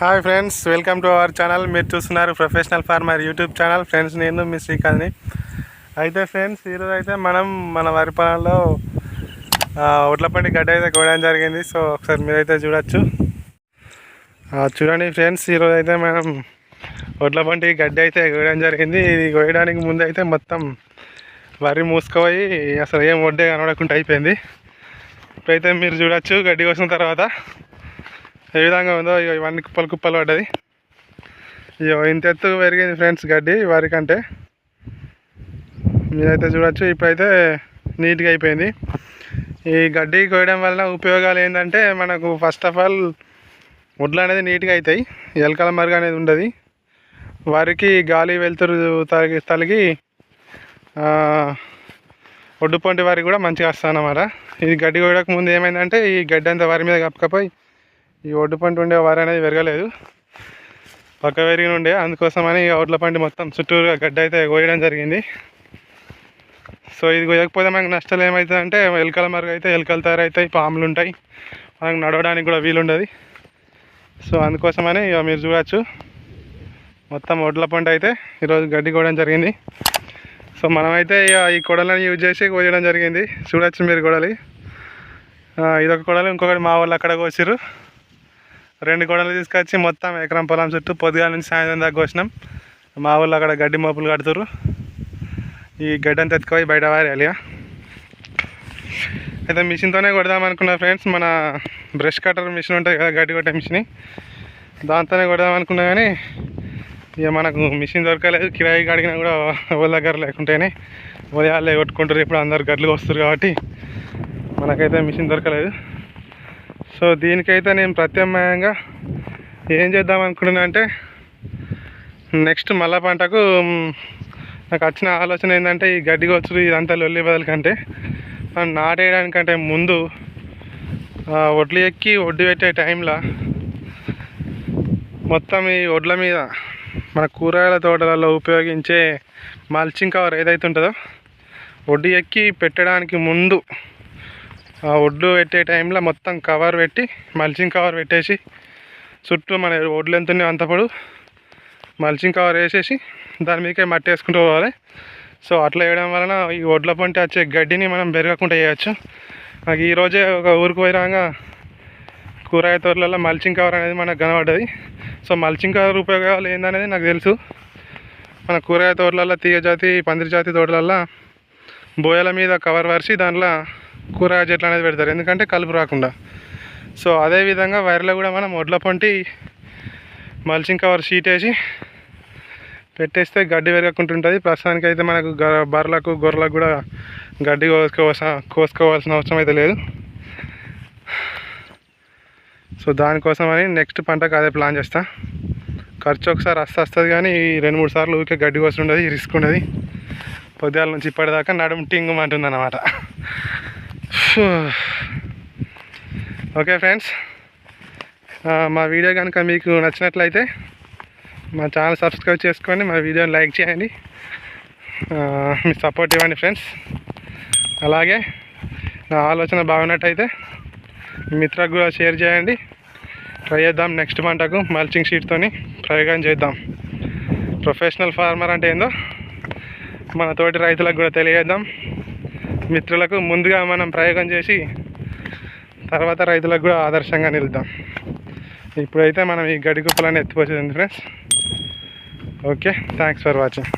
Hi friends welcome to our channel. మీరు చూస్తున్నారు professional farmer YouTube channel. Friends నేను మీ శ్రీకాంత్ని. అయితే ఫ్రెండ్స్ ఈరోజు అయితే మనం మన వరి పొలంలో ఒట్లపండి ఒడ్లపండి గడ్డ అయితే కోయడం జరిగింది. సో ఒకసారి మీరైతే చూడొచ్చు. చూడండి ఫ్రెండ్స్ ఈరోజు అయితే మనం ఒడ్లపండి గడ్డి అయితే కోయడం జరిగింది. ఇది కోయడానికి ముందు అయితే మొత్తం వరి మూసుకుపోయి అసలు ఏం వడ్డే కనబడకుండా అయిపోయింది. ఇప్పుడైతే మీరు చూడొచ్చు గడ్డి కోసిన తర్వాత. ఏ విధంగా ఉందో ఇగో ఇవన్నీ కుప్పలు కుప్పలు పడ్డది. ఇగో ఇంత ఎత్తు పెరిగింది ఫ్రెండ్స్ గడ్డి వారి కంటే మీరైతే చూడొచ్చు ఇప్పుడైతే నీట్గా అయిపోయింది. ఈ గడ్డి కోయడం వలన ఉపయోగాలు ఏంటంటే మనకు ఫస్ట్ ఆఫ్ ఆల్ వడ్లు అనేది నీట్గా అవుతాయి ఎలకల మరుగు అనేది ఉండదు. వారికి గాలి వెలుతురు తగి తలిగి ఒడ్డు పొంటి వారికి కూడా మంచిగా వస్తుంది అన్నమాట ఇది గడ్డి కోయడానికి ముందు ఏమైందంటే ఈ గడ్డి అంతా వారి మీద కప్పకపోయి ఈ ఒడ్డు పంట ఉండే వారి అనేది పెరగలేదు. పక్క పెరిగిన ఉండే. అందుకోసమని ఈ ఒడ్ల పంట మొత్తం చుట్టూరుగా గడ్డ అయితే కోయడం జరిగింది. సో ఇది కోయకపోతే మనకు నష్టాలు ఏమవుతుందంటే ఎలుకల మరుగు అయితే ఎలుకలు తయారవుతాయి పాములు ఉంటాయి. మనకు నడవడానికి కూడా వీలుండదు. సో అందుకోసమని ఇక మీరు చూడవచ్చు మొత్తం ఒడ్ల పంట అయితే ఈరోజు గడ్డి కోయడం జరిగింది. సో మనమైతే ఇక ఈ కొడలను యూజ్ చేసి కోయడం జరిగింది. చూడవచ్చు మీరు కొడలి. ఇదొక కొడలు ఇంకొకటి మా వాళ్ళు అక్కడ కోసిర్రు. రెండు గొడవలు తీసుకొచ్చి మొత్తం ఎకరం పొలం చుట్టూ పొద్దుగాల నుంచి సాయంత్రం దాకా కోసినాం. మా ఊళ్ళో అక్కడ గడ్డి మోపులు కడుతురు ఈ గడ్డి అంతా ఎత్తుకుపోయి బయట వారేయాలి అయితే మిషన్తోనే కొడదాం అనుకున్నా ఫ్రెండ్స్. మన బ్రష్ కటర్ మిషన్ ఉంటుంది కదా గడ్డి కొట్టే మిషన్. దాంతోనే కొడదాం అనుకున్నా కానీ ఇక మనకు మిషన్ దొరకలేదు. కిరాయి కడిగినా కూడా ఎవరి దగ్గర లేకుంటేనే ఉదయాలే కొట్టుకుంటారు. ఇప్పుడు అందరు గడ్లు వస్తారు కాబట్టి మనకైతే మిషన్ దొరకలేదు. సో దీనికైతే నేను ప్రత్యామ్నాయంగా ఏం చేద్దాం అనుకుంటున్నా అంటే నెక్స్ట్ మళ్ళా పంటకు నాకు వచ్చిన ఆలోచన ఏంటంటే ఈ గడ్డి గొచ్చులు ఇదంతా లొల్లి బదులు కంటే మనం నాటేయడానికంటే ముందు వడ్లు ఒడ్లు ఎక్కి ఒడ్డు పెట్టే టైంలో మొత్తం ఈ ఒడ్ల మీద మన కూరగాయల తోటలలో ఉపయోగించే మల్చింగ్ కవర్ ఏదైతే ఉంటుందో ఒడ్డు ఎక్కి పెట్టడానికి ముందు ఆ ఒడ్లు పెట్టే టైంలో మొత్తం కవర్ పెట్టి మల్చింగ్ కవర్ పెట్టేసి చుట్టూ మన ఒడ్లు ఎంత అంతపడు మల్చింగ్ కవర్ వేసేసి దాని మీదకే మట్టి వేసుకుంటూ పోవాలి. సో అట్లా వేయడం వలన ఈ ఒడ్ల పంట వచ్చే గడ్డిని మనం పెరగకుండా చేయొచ్చు నాకు ఈరోజే ఒక ఊరికి పోయినాగా కూరగాయ తోటలలో మల్చింగ్ కవర్ అనేది మనకు కనబడ్డది. సో మల్చింగ్ కవర్ ఉపయోగాలు ఏందనేది నాకు తెలుసు. మన కూరగాయ తోటలలో తీగ జాతి పందిరి జాతి తోటలలో బోయల మీద కవర్ పరిచి దాంట్లో కూరగాయ చెట్లు అనేది పెడతారు. ఎందుకంటే కలుపు రాకుండా. సో అదే విధంగా వైర్లో కూడా మనం ఒడ్ల పంటి మల్చింగ్ కవర్ షీట్ వేసి పెట్టేస్తే గడ్డి పెరగకుంటుంటుంది. ప్రస్తుతానికి అయితే మనకు గ- బర్రెలకు గొర్రెలకు కూడా గడ్డి కోసుకోవాల్సిన కోసుకోవాల్సిన అవసరం అయితే లేదు. సో దానికోసమని నెక్స్ట్ పంటకు అదే ప్లాన్ చేస్తా. ఖర్చు ఒకసారి వస్తే వస్తుంది కానీ ఈ రెండు మూడు సార్లు ఊరికే గడ్డి కోసం ఉండదు రిస్క్ ఉండదు. పొద్దుగాల నుంచి ఇప్పటిదాకా నడుము టింగుమంటుంది అన్నమాట ఓకే ఫ్రెండ్స్ మా వీడియో కనుక మీకు నచ్చినట్లయితే మా ఛానల్ సబ్స్క్రైబ్ చేసుకోండి మా వీడియోని లైక్ చేయండి. మీ సపోర్ట్ ఇవ్వండి ఫ్రెండ్స్ అలాగే నా ఆలోచన బాగున్నట్టయితే మిత్రకు కూడా షేర్ చేయండి. ట్రై చేద్దాం నెక్స్ట్ పంటకు మల్చింగ్ షీట్తోని ప్రయోగం చేద్దాం. ప్రొఫెషనల్ ఫార్మర్ అంటే ఏందో మన తోటి రైతులకు కూడా తెలియజేద్దాం. మిత్రులకు ముందుగా మనం ప్రయోగం చేసి తర్వాత రైతులకు కూడా ఆదర్శంగా నిలుద్దాం. ఇప్పుడైతే మనం ఈ గడి గుప్పలను ఎత్తిపోసేది friends okay thanks for watching